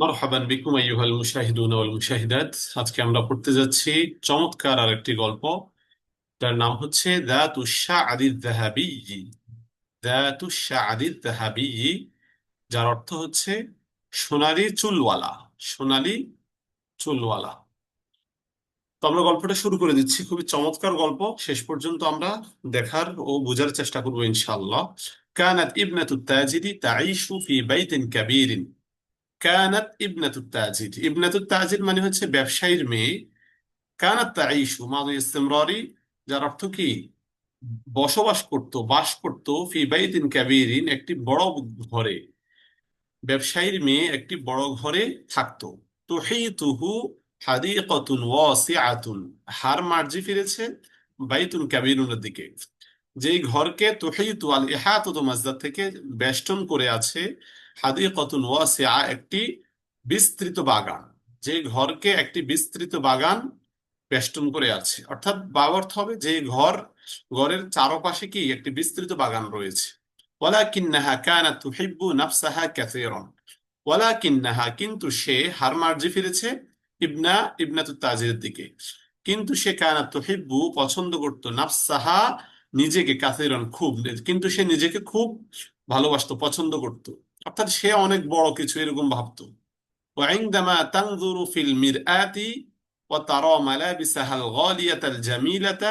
মারহাবান বিকুম আইয়ুহাল মুশাহিদুন ওয়াল মুশাহিদাত। আজকে আমরা পড়তে যাচ্ছি চমৎকার আর একটি গল্প। তার নাম হচ্ছে দা তুষা আদিদ দাহাবি। দা তুষা আদিদ দাহাবি, যার অর্থ হচ্ছে সোনালি চুলওয়ালা সোনালি চুলওয়ালা। তো আমরা গল্পটা শুরু করে দিচ্ছি। খুবই চমৎকার গল্প। শেষ পর্যন্ত আমরা দেখার ও বোঝার চেষ্টা করব ইনশাআল্লাহ। কানাত ইবনাতু তাজিদি তাঈশু ফি বাইতিন কাবীরিন। কানাত ইবনাতুত তাজির ইবনাতুত তাজির মানে হচ্ছে ব্যবসায়ীর মেয়ে। কানাত তাইশু মাদু ইস্তিমরারি, যার অর্থ কি? বসবাস করত, বাস করত ফি বাইতিন কাবীরিন, একটি বড় ঘরে। ব্যবসায়ীর মেয়ে একটি বড় ঘরে থাকতো। তুহিতুহু হাদিকাতুন ওয়াসিআতুন। হার মার্জি ফিরেছে বাইতুন কাবীরুনের দিকে। যেই ঘরকে তুহিতু আল ইহাতুতু মাজদার থেকে বেষ্টন করে আছে হাদিকাতুন ওয়াসিআ একটি বিস্তৃত বাগান। যে ঘরকে একটি বিস্তৃত বাগান বেষ্টন করে আছে। অর্থাৎ বাগর্থ হবে যে ঘর, ঘরের চারপাশে কি একটি বিস্তৃত বাগান রয়েছে। ওয়ালাকিন্নাহা কানাত তুহিব্বু নাফসাহা কাসীরান। ওয়ালাকিন্নাহা কিন্তু সে হার মার্জি ফিরেছে ইবনা, ইবনাতুত তাজিরের দিকে। কিন্তু সে কানাত তুহিব্বু পছন্দ করত নাফসাহা নিজেকে কাসীরান খুব। কিন্তু সে নিজেকে খুব ভালোবাসতো, পছন্দ করত। অর্থাৎ সে অনেক বড় কিছু এরকম ভাবতো وعندما تنظر في المرآة وترى ملابسها الغالية الجميلة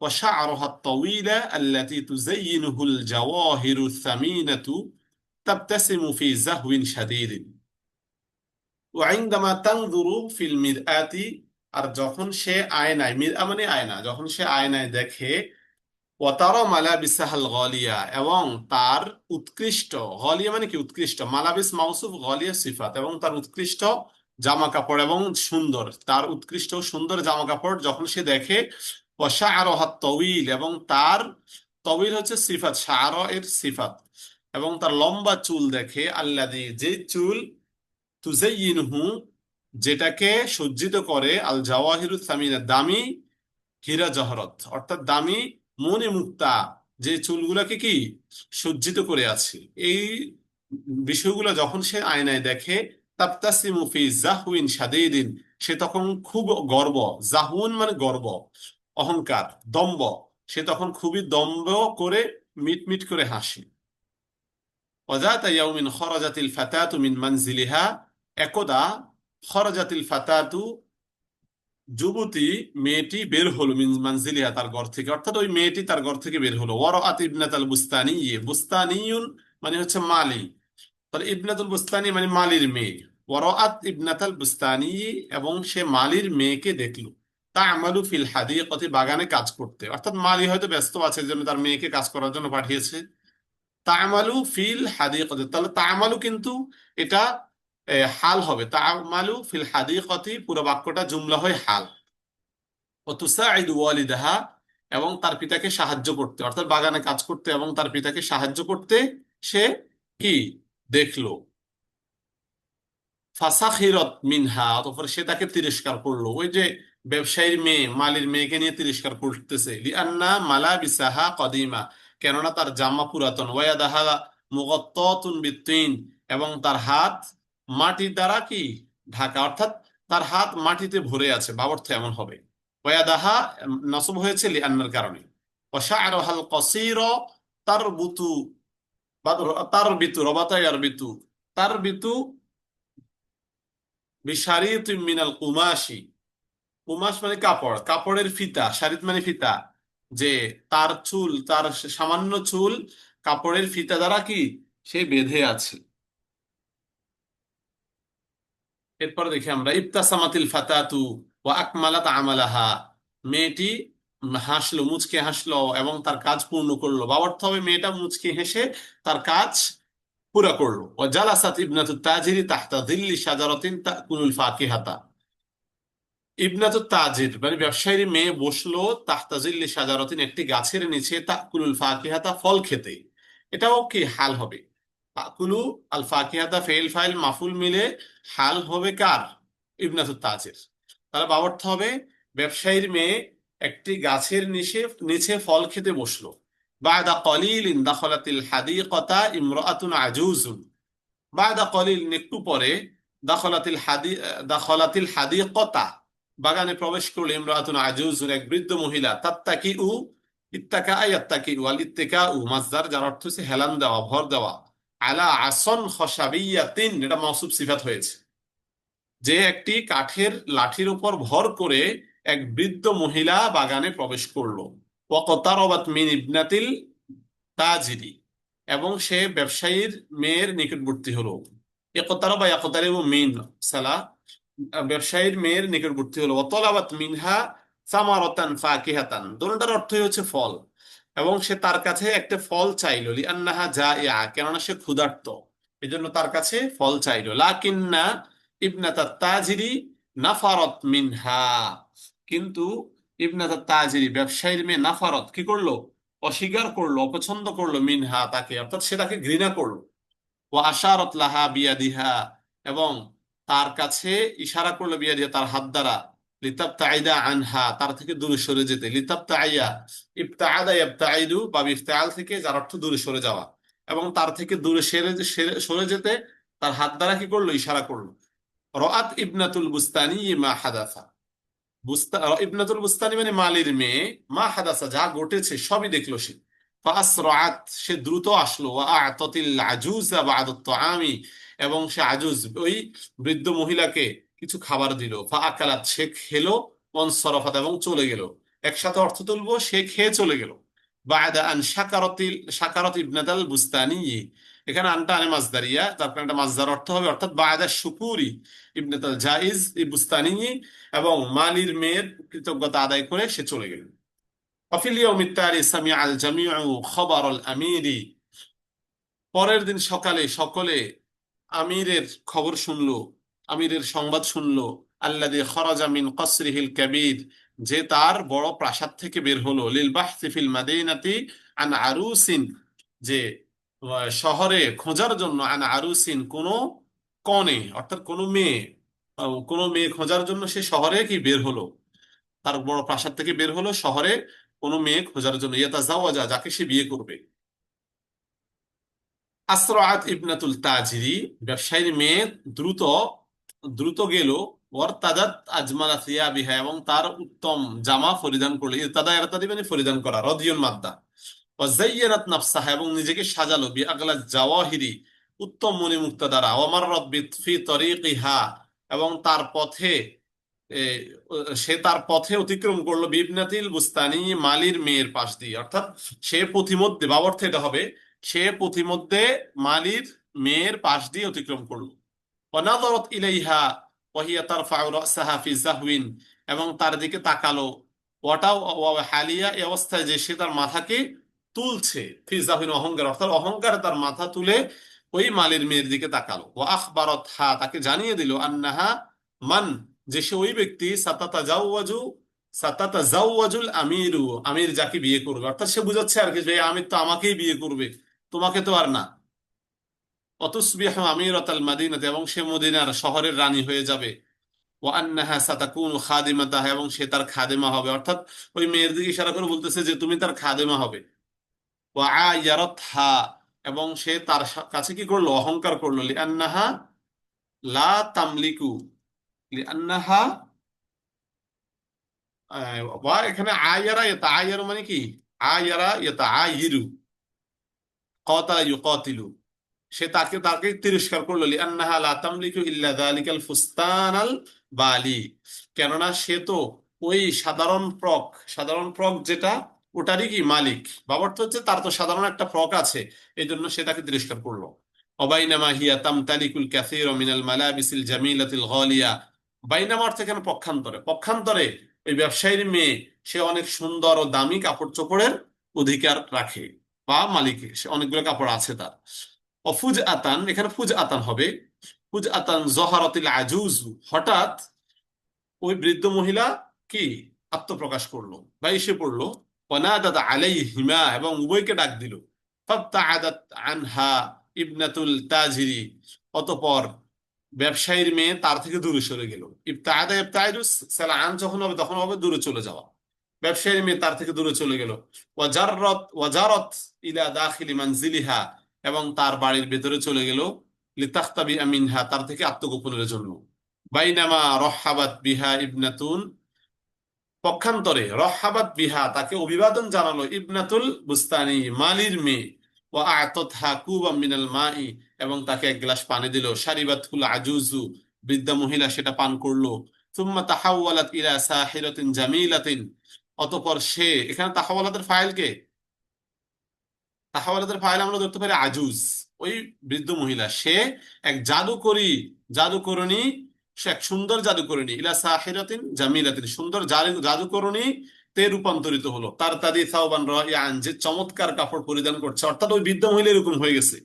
وشعرها الطويل التي تزينه الجواهر الثمينة تبتسم في زهو شديد وعندما تنظر في المرآة আর যখন সে আয়নায় মিরআ মানে আয়না যখন সে আয়নায় দেখে ওয়াতারা মালাবিসাহাল গলিয়া এবং তার উৎকৃষ্ট গলিয়া মানে কি উৎকৃষ্ট? মালাবিস মাউসুফ গলিয়া সিফাত এবং তার উৎকৃষ্ট জামা কাপড় এবং সুন্দর। তার উৎকৃষ্ট সুন্দর জামা কাপড় যখন সে দেখে ওয়াশাআরহাত তউইল এবং তার তউইল হচ্ছে সিফাত শাআর এর সিফাত এবং তার লম্বা চুল দেখে আল্লাদি যে চুল তুজাইয়িনহু যেটাকে সজ্জিত করে আল জাওয়াহিরুস সামিনা দামি হীরা জহরত, অর্থাৎ দামি মনে মুক্তা, যে চুলগুলাকে কি সজ্জিত করে আছে। এই বিষয়গুলো যখন সে আয়নায় দেখে তাপ্তাসিমু ফি জাহুইন সাদেদিন সে তখন খুব গর্ব। জাহুন মানে গর্ব, অহংকার, দম্ব। সে তখন খুবই দম্ব করে, মিটমিট করে হাসে। অজাতা ইয়াউমিন খরজাতিল ফাতাতু মিন মানজিলিহা, একদা খরজাতিল ফাতাতু যুবতী মেয়েটি বের হলো মিন মানজিলিহা তার ঘর থেকে। অর্থাৎ ওই মেয়েটি তার ঘর থেকে বের হলো। ওয়ারাআত ইবনাতাল বুস্তানি বুস্তানিয়ুন মানে হচ্ছে মালি। তাহলে ইবনাতুল বুস্তানি মানে মালির মেয়ে। ওয়ারাআত ইবনাতাল বুস্তানি এবং সে মালির মেয়েকে দেখল। তা আমালু ফিল হাদিকাতি, বাগানে কাজ করতে। অর্থাৎ মালি হয়তো ব্যস্ত আছে জন্য তার মেয়েকে কাজ করার জন্য পাঠিয়েছে। তামালু ফিল হাদিকাতি। তাহলে তামালু কিন্তু এটা হবে। তামালু ফিল হাদিকাতি, পুরো বাক্যটা জুমলা হয় হাল। ও তুসাইদু ওয়ালিদাহা, এবং তার পিতাকে সাহায্য করতে। অর্থাৎ বাগানে কাজ করতে এবং তার পিতাকে সাহায্য করতে সে কি? দেখল। ফাসাখিরত মিনহা, অতঃপর সে তাকে তিরস্কার করল। ওই যে ব্যবসায়ীর মেয়ে, মালির মেয়েকে নিয়ে তিরস্কার করতেছে। লিআন্না মালাবিসাহা কদিমা, কেননা তার জামা পুরাতন। ওয়াদাহা মুগত্তাতুন বিত্তিন, এবং তার হাত মাটির দ্বারা কি? ঢাকা। অর্থাৎ তার হাত মাটিতে ভরে আছে বাবর্থ এমন হবে। ওয়াদাহা নসব হয়েছে লিআন্নার কারণে। ওয়াশা'রুহাল কসীর তারবুতু তারবিতু রবাতা ইয়ারবিতু তারবিতু বিশারিত মিনাল কুমাশি। কুমাশ মানে কাপড়। কাপড়ের ফিতা, শারিত মানে ফিতা। যে তার চুল, তার সামান্য চুল কাপড়ের ফিতা দ্বারা কি? সে বেঁধে আছে। এরপর দেখি আমরা, ইবতাসামাতিল ফাতাতু ওয়া আকমালাত আমালাহা। মেয়েটি হাসলো, মুচকে হাসলো এবং তার কাজ পূর্ণ করল। বা অর্থ হবে মেয়েটা মুচকে হেসে তার কাজ পুরা করল। ও জালাসাত ইবনাতু তাজিরি তাহতা দিল্লি শাজারাতিন তাকুলুল ফাকিহাতা। ইবনাতু তাজির মানে ব্যবসায়ীর মেয়ে বসল তাহতা জিল্লি শাজারাতিন একটি গাছের নিচে তাকুলুল ফাকিহাতা ফল খেতে। এটাও কি হাল হবে? তাকুলু আল ফাকিহাতা ফেল ফাইল মাফুল মিলে হাল হবে কার? ইবনাতু তাজির। তাহলে বাবর্থ হবে, ব্যবসায়ীর মেয়ে একটি গাছের নিচে নিচে ফল খেতে বসল। বাদা কলিলিন দাখলাতিল হাদিকাতা ইমরাআতুন আজুজুন। বাদা কলিল একটু পরে দাখলাতিল হাদি, দাখলাতিল হাদিকতা, বাগানে প্রবেশ করল ইমরাতুন আজুজুন এক বৃদ্ধ মহিলা। তাত্তাকি উ ইত্তাকা আয়াত্তাকি উ আল ইত্তেকা উ মাজদার যার অর্থ হচ্ছে হেলান দেওয়া, ভর দেওয়া। আলা আসন খসাবিয়াতিন, এটা মৌসুফ সিফাত হয়েছে। যে একটি কাঠের লাঠির উপর ভর করে এক বৃদ্ধ মহিলা বাগানে প্রবেশ করল। ওয়াকতারবাত মিন ইবনাতিল তাজিরি, এবং সে ব্যবসায়ীর মেয়ের নিকটবর্তী হলো। একতারা বা একতারে মিন, সালা, ব্যবসায়ীর মেয়ের নিকটবর্তী হলো। অতলাবাত মিনহা সামারতান ফাকিহাতান দোনোটার অর্থই হচ্ছে ফল। এবং সে তার কাছে একটা ফল চাইলো, লিআন্নাহা জাইআ, কেননা সে ক্ষুধার্ত। এই জন্য তার কাছে ফল চাইলো। লাকিন্না ইবনাতা তাজিরি নাফারত মিনহা। কিন্তু ইবনাতা তাজিরি ব্যবসায়ীর মেয়ে নাফারত কি করল? অস্বীকার করল, অপছন্দ করল মিনহা তাকে, অর্থাৎ সে তাকে ঘৃণা করল। ও আশারত লাহা বিয়াদিহা, এবং তার কাছে ইশারা করল বিয়াদিহা তার হাত দ্বারা। আনহা, তার থেকে দূরে সরে যেতে। যার অর্থ দূরে সরে তার যেতে তার হাত দ্বারা কি করল? ইশারা করল। রাআত ইবনাতুল বুস্তানি মা হাদাসা। ইবনাতুল বুস্তানি মানে মালির মেয়ে, মা হাদাসা, যা ঘটেছে সবই দেখল সে। সে দ্রুত আসলো। ওয়া আজুজা তাআমি এবং সে আজুজ, ওই বৃদ্ধ মহিলাকে কিছু খাবার দিল। বা আকালাত সে খেলো, মন সরফাত এবং চলে গেল। একসাথে অর্থ তুলবো, সে খেয়ে চলে বায়দা বুস্তানি। এখানে আনটা আনে হবে, অর্থাৎ বায়দা বুস্তানি এবং মালির মেয়ের কৃতজ্ঞতা আদায় করে সে চলে গেল। পরের দিন সকালে সকলে আমিরের খবর শুনলো। আমিরের সংবাদ শুনলো, আল্লাযী খরাজা মিন কসরিহিল কাবীর যে তার বড় প্রাসাদ থেকে বের হলো। লিল বাহসি ফিল মাদিনাতি আন আরুসিন যে শহরে খোঁজার জন্য আন আরুসিন কোন কনে, অর্থাৎ কোন মেয়ে কোন মেয়ে খোঁজার জন্য সে শহরে কি বের হলো? তার বড় প্রাসাদ থেকে বের হলো, শহরে কোন মেয়ে খোঁজার জন্য। ইয়াতাজাওয়াজা যাকে সে বিয়ে করবে। আসরাআত ইবনাতুল তাজিরি, ব্যবসায়ীর মেয়ে দ্রুত দ্রুত গেল। ওর তাজাত আজমালা সিয়াবিহা এবং তার উত্তম জামা পরিধান করল। ইরতাদা ইরতাদি মানে পরিধান করা রদিয়ুল মাদ্দা। ওয়াজাইয়ানাত নাফসাহা এবং নিজেকে সাজালো বি আগলা জাওয়াহিরি, উত্তম মণিমুক্তা দ্বারা। ওমাররাত ফি তরিকিহা এবং তার পথে সে তার পথে অতিক্রম করল। বিবনাতিল বুস্তানি মালির মেয়ের পাশ দিয়ে। অর্থাৎ সে পথিমধ্যে, বাবর্থ এটা হবে, সে পথিমধ্যে মালির মেয়ের পাশ দিয়ে অতিক্রম করল। অনাদরত ইলাইহা ওয়াহিয়া তারফাউ রাসাহা ফি জাহওয়িন এবং তার দিকে তাকালো। ওয়াটাও ওয়া হালিয়া এই অবস্থায় যে সে তার মাথাকে তুলছে ফি জাহওয়িন অহংকার, অর্থাৎ অহংকারে তার মাথা তুলে ওই মালির মেয়ের দিকে তাকালো। ওয়া আখবারত হা তাকে জানিয়ে দিল, আন্নাহা মান, যে সে ওই ব্যক্তি সাতাতা জাওয়াজু সাতাতা জাওয়াজুল আমিরু, আমির যাকে বিয়ে করবে। অর্থাৎ সে বুঝাচ্ছে আর কি যে আমির তো আমাকেই বিয়ে করবে, তোমাকে তো আর না। অতুসবিহু আমিরাতাল মাদিনাতে এবং সে মদিনার শহরের রানী হয়ে যাবে। ওয়া আন্নাহা সাতাকুনু এবং সে তার খাদেমা হবে। অর্থাৎ ওই মেয়ের দিকে ইশারা করে বলতেছে যে তুমি তার খাদেমা হবে। ওয়া আয়ারাতহা এবং সে তার কাছে কি করল? অহংকার করল। লিআন্নাহা লা তামলিকু লিআন্নাহা আহ, ওয়া এখানে আয়ারা ইয়াতা আয়ারু মানে কি? আয়ারা ইয়াতা আইরু কাতালা ইউকাতিলু সে তাকে তাকে তিরস্কার করল বালি। কেননা সে তো ওই সাধারণ ফ্রক সাধারণ ফ্রক যেটা, ওটারই কি মালিক? বাবার তো হচ্ছে তার তো সাধারণ একটা ফ্রক আছে এই জন্য সে তাকে তিরস্কার করল। অবাইনামা হিয়া মিনাল মালাবিসিল জামিলাতিল পক্ষান্তরে? পক্ষান্তরে ওই ব্যবসায়ীর মেয়ে, সে অনেক সুন্দর ও দামি কাপড় চোপড়ের অধিকার রাখে, বা মালিকের, সে অনেকগুলো কাপড় আছে তার। অফুজ আতান এখানে ফুজ আতান হবে। ফুজ আতান জহারতিল আজুজু। হঠাৎ ওই বৃদ্ধ মহিলা কি? আত্মপ্রকাশ করল বা এসে পড়ল। ওয়ানাদাত আলাইহিমা এবং উভয়কে ডাক দিল। ফাবতাআদাত আনহা ইবনাতুল তাজিরি। অতঃপর ব্যবসায়ীর মেয়ে তার থেকে দূরে সরে গেল। ইবতাআদা ইবতাইদু সালাআন যখন হবে তখন হবে দূরে চলে যাওয়া। ব্যবসায়ীর মেয়ে তার থেকে দূরে চলে গেল। ওয়াজাররত ওয়াজারত ইলা দাখিলি মানজিলিহা। এবং তার বাড়ির ভেতরে চলে গেল। লিতাখতাবি মিনহা, তার থেকে আত্মগোপনের জন্য। বাইনামা রহাবাত বিহা ইবনাতুন, পক্ষান্তরে রহাবাত বিহা তাকে অভিবাদন জানালো ইবনাতুল বুস্তানি, মালির মেয়ে। ও আততহা কুবা মিনাল মাই, এবং তাকে এক গ্লাস পানি দিল। শারিবাতুল আজুজু, বৃদ্ধা মহিলা সেটা পান করল। সুম্মা তাহাওয়ালাত ইলা সাহিরাতিন জামিলাতিন, অতঃপর সে, এখানে তাহাওয়ালাতের ফাইল কে? তাহাওয়ালাতের ফাইল আমরা ধরতে পারি আজুজ। ওই বৃদ্ধ মহিলা, সে এক জাদুকরী জাদুকরণী, সে এক সুন্দর জাদুকরণী, ইলা সাহিরাতিন জামিলাতিন, সুন্দর জাদু জাদুকরণী তে রূপান্তরিত হলো। তার তাদি সাওবান রায়ান যে চমৎকার কাপড় পরিধান করছে। অর্থাৎ ওই বৃদ্ধ মহিলা এরকম হয়ে গেছে,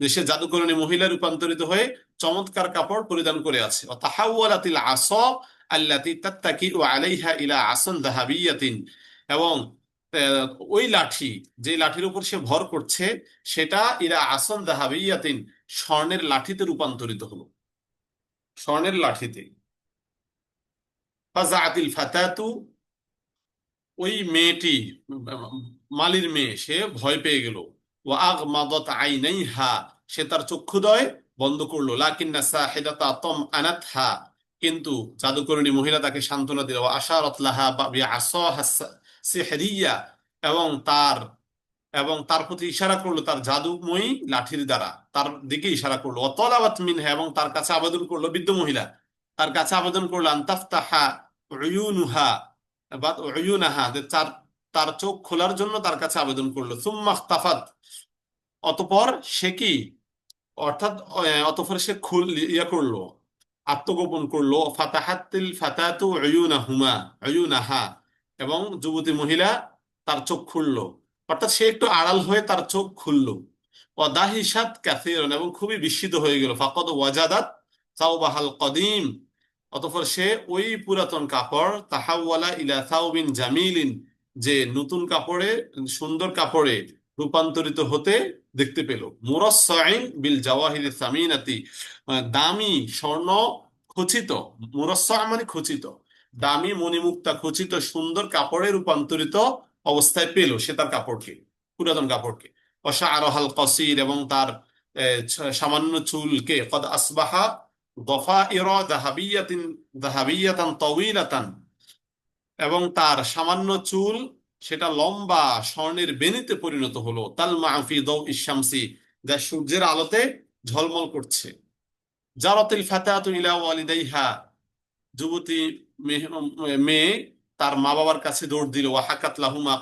যে সে জাদুকরণী মহিলা রূপান্তরিত হয়ে চমৎকার কাপড় পরিধান করে আছে। ও তাহাওয়ালাতিল আসা আল্লাতি তাত্তাকিউ আলাইহা ইলা আসন দাহাবিয়াতিন। এবং ওই লাঠি, যে লাঠির উপর সে ভর করছে, সেটা ইরা আসন দাহাবিয়াতিন স্বর্ণের লাঠিতে রূপান্তরিত হলো। স্বর্ণের লাঠিতে। ফাজাআতিল ফাতাতু, ওই মেয়েটি, মালির মেয়ে, সে ভয় পেয়ে গেল। ও আগমাদাত আইনাইহা, সে তার চক্ষুদয় বন্ধ করল। লাকিন্না সাহিদাতা তম আনাতহা কিন্তু জাদুকরণী মহিলা তাকে সান্ত্বনা দিল। আশারাত লাহা বিআসাহা সিহরিয়া এবং তার এবং তার প্রতি ইশারা করল, তার জাদুময়ী লাঠির দ্বারা, তার দিকে ইশারা করল। অতলাবাত মিনহা এবং তার কাছে আবেদন করল, বৃদ্ধ মহিলা, তার কাছে আবেদন করল, আন্তাফতাহা উয়ুনুহা বা উয়ুনাহা, যে তার তার চোখ খোলার জন্য তার কাছে আবেদন করল। সুম্মা ইখতাফাত, অতঃপর সে কি? অর্থাৎ অতঃপর সে খুল, ইয়া করল, আত্মগোপন করল। ফাতাহাতিল ফাতাতু উয়ুনাহুমা, উয়ুনাহা। এবং যুবতী মহিলা তার চোখ খুললো। অর্থাৎ সে একটু আড়াল হয়ে তার চোখ খুললো। ওয়াদাহিসাত কাসীরান এবং খুবই বিস্মিত হয়ে গেল। ফাকাদ ওয়াজাদাত সাওবাহাল কদিম। অতঃপর সে ওই পুরাতন কাপড়, তাহাওয়ালা ইলা সাউবিন জামিলিন, যে নতুন কাপড়ে, সুন্দর কাপড়ে রূপান্তরিত হতে দেখতে পেল। মুরস্সাইন বিল জাওয়াহির সামিনাতি দামি স্বর্ণ খচিত। মুরস্সা মানে খচিত। দামি মণিমুক্তা খচিত সুন্দর কাপড়ে রূপান্তরিত অবস্থায় পেল সে তার কাপড়কে, পুরাতন কাপড়কে। অশাআরহাল কসির এবং তার সামান্য চুলকে, কদ আসবাহা দফাইর দাহাবিয়াতিন, দাহাবিয়াতান তাওয়িলাতান। এবং তার সামান্য চুল সেটা লম্বা স্বর্ণের বেনিতে পরিণত হলো। তাল মাহফি দৌ ইশামসি যা সূর্যের আলোতে ঝলমল করছে। জারাতিল ফাতাতু ইলা ওয়ালিদাইহা যুবতী মেয়ে তার মা বাবার কাছে দৌড় দিল। ওয়াহাকাত লাহুমা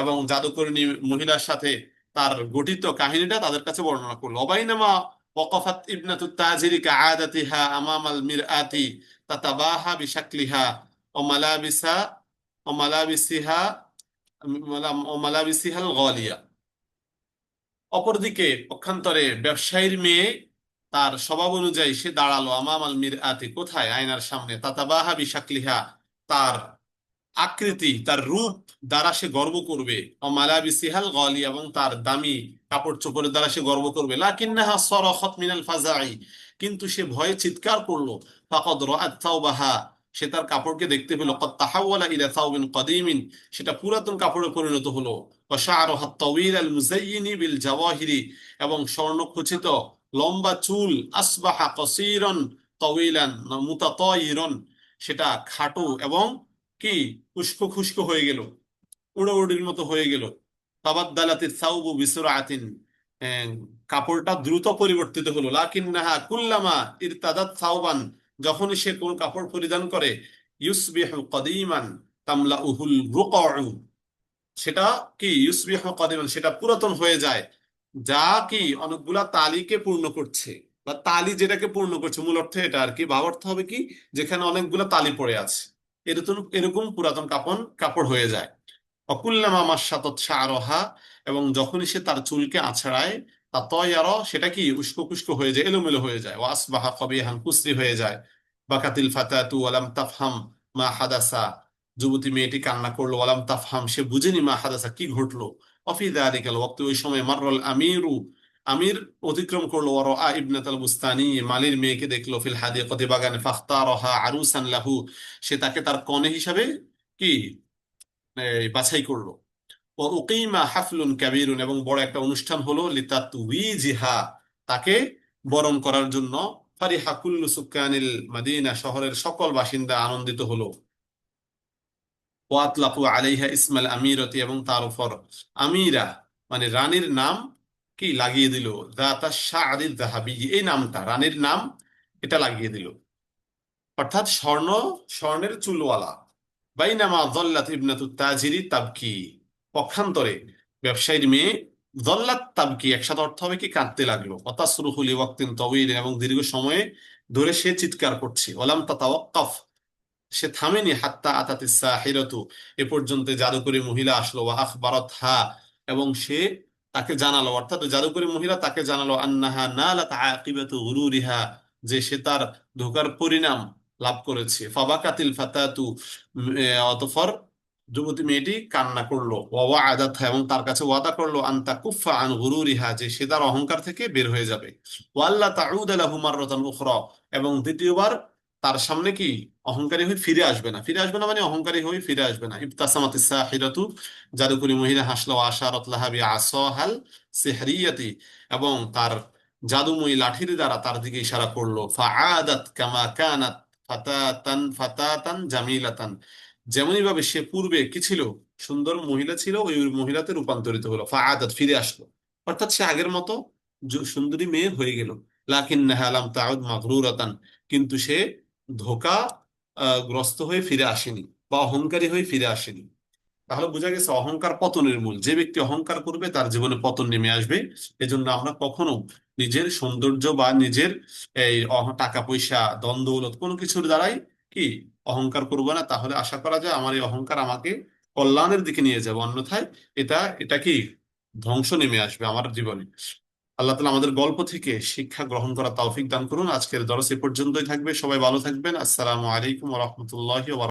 এবং জাদুকরণী মহিলার সাথে তার গঠিত কাহিনীটা তাদের কাছে বর্ণনা করল। অবাইনামা ওয়াকাফাত ইবনাতু তাজিরি কাআদাতিহা আমামাল মিরআতি তাতাবাহা বিশাকলিহা ও মালাবিসা, ও মালাবিসিহা ও মালাবিসিহাল গালিয়া। অপরদিকে পক্ষান্তরে ব্যবসায়ীর মেয়ে তার স্বভাব অনুযায়ী সে দাঁড়াল, আমামাল মির আতে কোথায়? আয়নার সামনে। তাতাবাহা বিশাকলিহা, তার আকৃতি, তার রূপ দ্বারা সে গর্ব করবে। সিহাল গলি, এবং তার দামি কাপড় চোপড়ের দ্বারা সে গর্ব করবে। কিন্তু সে ভয়ে চিৎকার করল। ফাকদ সে তার কাপড়কে দেখতে পেল। কদ কদিমিন। সেটা পুরাতন কাপড়ে পরিণত হলো। বিল জাওয়াহিরি। এবং স্বর্ণ খচিত লম্বা চুল আসবাহা কসিরন তওয়িলান মুতাতায়িরন। সেটা খাটো এবং কি? খুস্কো খুস্কো হয়ে গেল। উড়োউড়ির মতো হয়ে গেল। আহ, কাপড়টা দ্রুত পরিবর্তিত হলো। লাকিন্নাহা কুল্লামা যখনই সে কোন কাপড় পরিধান করে ইউসবিহু কদিমান তামলাউহুল রুকউ। সেটা কি? ইউসবিহ কদিমান। সেটা পুরাতন হয়ে যায়। যা কি অনেকগুলা তালিকে পূর্ণ করছে বা তালি যেটাকে পূর্ণ করছে, মূল অর্থে এটা আর কি ভাব অর্থ হবে কি, যেখানে অনেকগুলা তালি পড়ে আছে। এরকম এরকম পুরাতন কাপড় কাপড় হয়ে যায়। অকুল্লামা মাসাতত শারহা, এবং যখনই সে তার চুলকে আছড়ায়, তা তয়ার, সেটা কি, উস্কো খুস্কো হয়ে যায়, এলোমেলো হয়ে যায়। ওয়াসবাহা কবিহান কুসরি হয়ে যায়। বাকাতিল ফাতাতু ওয়ালাম তাফহাম মা হাদাসা। যুবতী মেয়েটি কান্না করল, ওয়ালাম তাফহাম, সে বুঝেনি মা হাদাসা কি ঘটলো। অফি দালিকাল ওয়াক্তে ওই সময় মাররাল আমিরু, আমির অতিক্রম করল ওয়া ইবনাতাল বুস্তানি মালির মেয়েকে দেখল, ফিল হাদিকাতি বাগানে, ফাখতারাহা আরুসান লাহু, সে তাকে তার কনে হিসাবে কি? বাছাই করল। ও উকিমা হাফলুন কাবীরুন, এবং বড় একটা অনুষ্ঠান হলো লিতাতুইজিহা তাকে বরণ করার জন্য। ফারিহা কুল্লু সুকানিল মাদিনা, শহরের সকল বাসিন্দা আনন্দিত হলো। ওয়াতলাকু আলাইহা ইসমাল আমিরতি এবং তার উপর। আমিরা মানে রানীর নাম কি লাগিয়ে দিল? দাতা শাহরি দাহাবি এই নামটা, রানীর নাম এটা লাগিয়ে দিল। অর্থাৎ স্বর্ণ, স্বর্ণের চুলওয়ালা। বাইনামা দল্লাত ইবনাতু তাজিরি তাবকি। পক্ষান্তরে ব্যবসায়ীর মেয়ে দল্লাত তাবকি একসাথে অর্থ হবে কি কাঁদতে লাগল। অতাসরুহুলি ওয়াক্তিন তবিল এবং দীর্ঘ সময়ে ধরে সে চিৎকার করছে। ওলাম তাতাওয়াক্কাফ। সে থামেনি, হাত্তা আতাতি সাহিরাতু। এ পর্যন্ত জাদুকরী মহিলা আসলো, ওয়া আখবারাত হা এবং সে তাকে জানালো, অর্থাৎ জাদুকরী মহিলা তাকে জানালো, আন্নাহা নালাত আকিবাতু গুরুরিহা যে সে তার ধোকার পরিণাম লাভ করেছে। ফাবাকাতিল ফাতাতু অতঃপর যুবতী মেয়েটি কান্না করল, ওয়া আদাত এবং তার কাছে ওয়াদা করল, আন্তা কুফা আন গুরুরিহা, যে সে তার অহংকার থেকে বের হয়ে যাবে। ওয়াল্লা তাউদ লাহু মাররাতান উখরা, এবং দ্বিতীয়বার তার সামনে কি অহংকারী হয়ে ফিরে আসবে না? ফিরে আসবে না মানে অহংকারী হয়ে ফিরে আসবে না। ইবতাসামাত সাহিরাতু জাদুকরী মহিলা হাসলো আশারাত লাহা বিআসাহাল সিহরিয়াতি এবং তার জাদুময়ী লাঠির দ্বারা তার দিকে ইশারা করল। ফাআদাত কামা কানাত ফাতাতান ফাতাতান জামিলাতান। যেমনই ভাবে সে পূর্বে কি ছিল? সুন্দর মহিলা ছিল, ওই মহিলাতে রূপান্তরিত হলো। ফাআদাত ফিরে আসলো। অর্থাৎ সে আগের মতো সুন্দরী মেয়ে হয়ে গেল। লাকিন্নাহা লাম তাউদ মাগরুরাতান। কিন্তু সে ধোকা গ্রস্ত হয়ে ফিরে আসেনি বা অহংকারী হয়ে ফিরে আসেনি। তাহলে বোঝা গেছে অহংকার পতনের মূল। যে ব্যক্তি অহংকার করবে, তার জীবনে পতন নেমে আসবে। এজন্য আমরা কখনো নিজের সৌন্দর্য বা নিজের এই টাকা পয়সা দ্বন্দ্ব দৌলত কোনো কিছুর দ্বারাই কি অহংকার করব না? তাহলে আশা করা যায় আমার এই অহংকার আমাকে কল্যাণের দিকে নিয়ে যাবে। অন্যথায় এটা এটা কি ধ্বংস নেমে আসবে আমার জীবনে। আল্লাহ তালা আমাদের গল্প থেকে শিক্ষা গ্রহণ করা তৌফিক দান করুন। আজকের দরস এ পর্যন্তই থাকবে। সবাই ভালো থাকবেন। আসসালামু আলাইকুম রহমতুল্লাহ